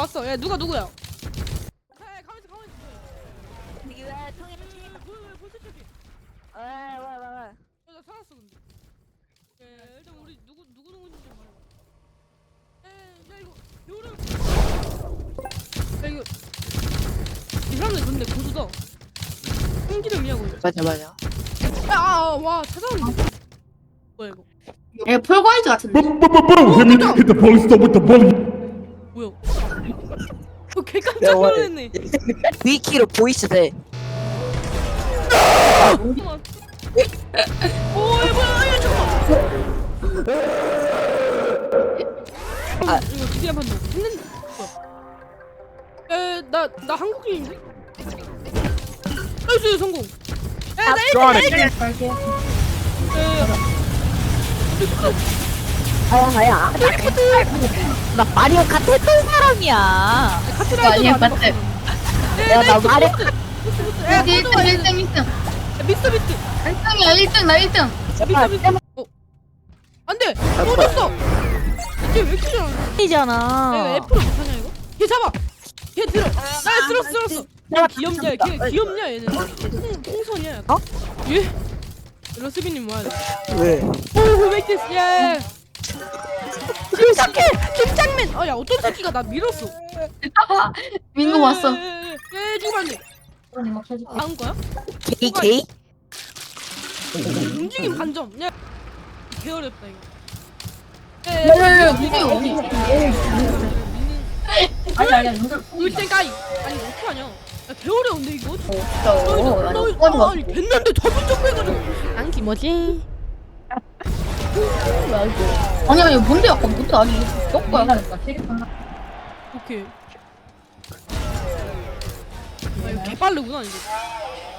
왔어. 야 누가 누구야? 야 가만있어 가만있어. 이게 왜 통일을 야, 치니까 뭐야 뭐야 벌써 저기. 왜왜왜 야, 나 살았어 근데. 야, 일단 우리 누구 누구 누구인지 좀 말해봐. 야, 야 이거 배우를. 야 이거 이 사람들 근데 고수다. 홍기름이냐고 이거. 맞아 맞아 야와 찾아왔네. 뭐야 이거? 얘 폴가이즈 같은데? Boom, boom, boom. Hit me, hit the police stop with the bully. 뭐야? 어, 개 깜짝 놀랐네. 위키로 보이스 돼 야, 뭐야? 야, 잠깐만. 아, 이거 기대한 판도 했는데. 뭐야? 에, 나, 나 한국인인데? 나이스 성공. 에, 나 1등, 나 1등. 아야 아야 나 마리오 카트 했던 사람이야 카트라이더도 안 맞지? 야, 나 마리오 야, 너도 1등 와야 1등 1등 돼. 미스터 비트. 1등이야 1등 나 1등 미스터 비트. 어. 안 돼. 떨어졌어. 이게 왜 이렇게 잘하냐? 야, 이잖아 F로 못하냐 이거? 걔 잡아. 걔 들어. 나 들었어 들었어. 내가 귀엽냐? 걔 귀엽냐 얘는? 약간. 어? 예? 러스비님 뭐야? 왜? 오, this. 예. 김장맨, 김장맨. 어, 야 어떤 새끼가 나 밀었어. 민거 왔어 예, 예, 예, 예, 지금 안 돼. 다음 거야? 게이 게이? 움직임 반점. 야, 개 어렵다 이거. 예, 예, 야야야 무기 어디 아니 아니 물때 까이. 아니 어떻게 하냐? 야, 개 어려운데 이거. 너, 너, 너, 아니 됐는데 저분 좀 해가지고. 안 기모지. 아 니 아니 뭔데 아까 뭔데 아니 너 거야 오케이. 아, 이거 개 빠르구나 이거.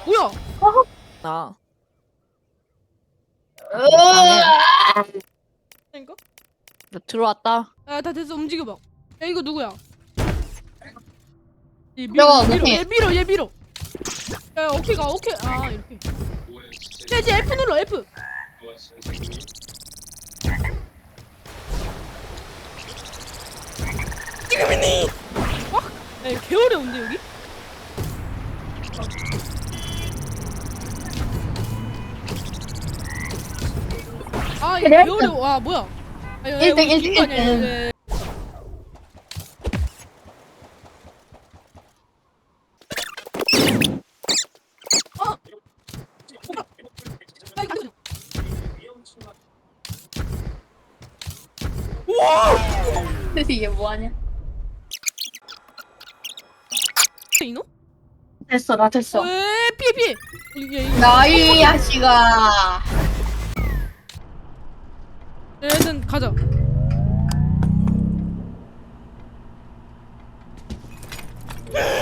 뭐야? 나 그러니까? 너 들어왔다 야, 다 됐어. 움직여봐. 야, 이거 누구야? 얘 밀어, 밀어, 오케이. 얘 밀어, 얘 밀어. 야, 오케이 가, 오케이. 아, 이렇게. 야, 이제 F 눌러, F. 지금이 니. 와, 야, 이거 개 어려운데 여기? 아, 이거 개 어려워. 와, 뭐야? 아, 야, 야, 일등, 우리 죽은 거 아니야, 일등. 이거. 야, 야, 이게 뭐하냐 이노? 됐어 나 됐어 왜 피해 피해. 이거. 나이 야, 일단 가자.